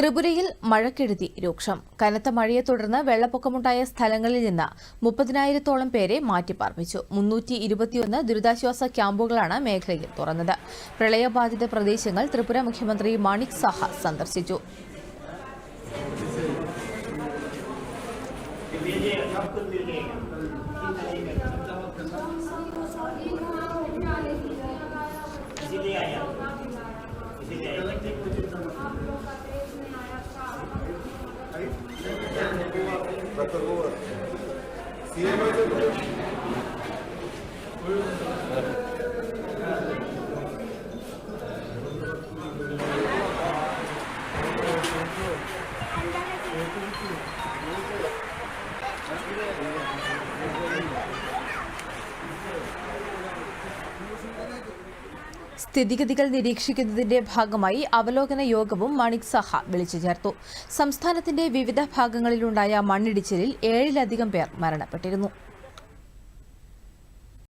ത്രിപുരയിൽ മഴക്കെടുതി രൂക്ഷം. കനത്ത മഴയെ തുടർന്ന് വെള്ളപ്പൊക്കമുണ്ടായ സ്ഥലങ്ങളിൽ നിന്ന് മുപ്പതിനായിരത്തോളം പേരെ മാറ്റിപ്പാർപ്പിച്ചു. മുന്നൂറ്റി ഇരുപത്തിയൊന്ന് ദുരിതാശ്വാസ ക്യാമ്പുകളാണ് മേഖലയിൽ തുറന്നത്. പ്രളയബാധിത പ്രദേശങ്ങൾ ത്രിപുര മുഖ്യമന്ത്രി മാണിക് സാഹ സന്ദർശിച്ചു. సి ప్రక్కకు సీఎం అయితే Thank you. സ്ഥിതിഗതികൾ നിരീക്ഷിക്കുന്നതിന്റെ ഭാഗമായി അവലോകന യോഗവും മാണിക് സഹ വിളിച്ചു ചേർത്തു. സംസ്ഥാനത്തിന്റെ വിവിധ ഭാഗങ്ങളിലുണ്ടായ മണ്ണിടിച്ചിലിൽ ഏഴിലധികം പേർ മരണപ്പെട്ടിരുന്നു.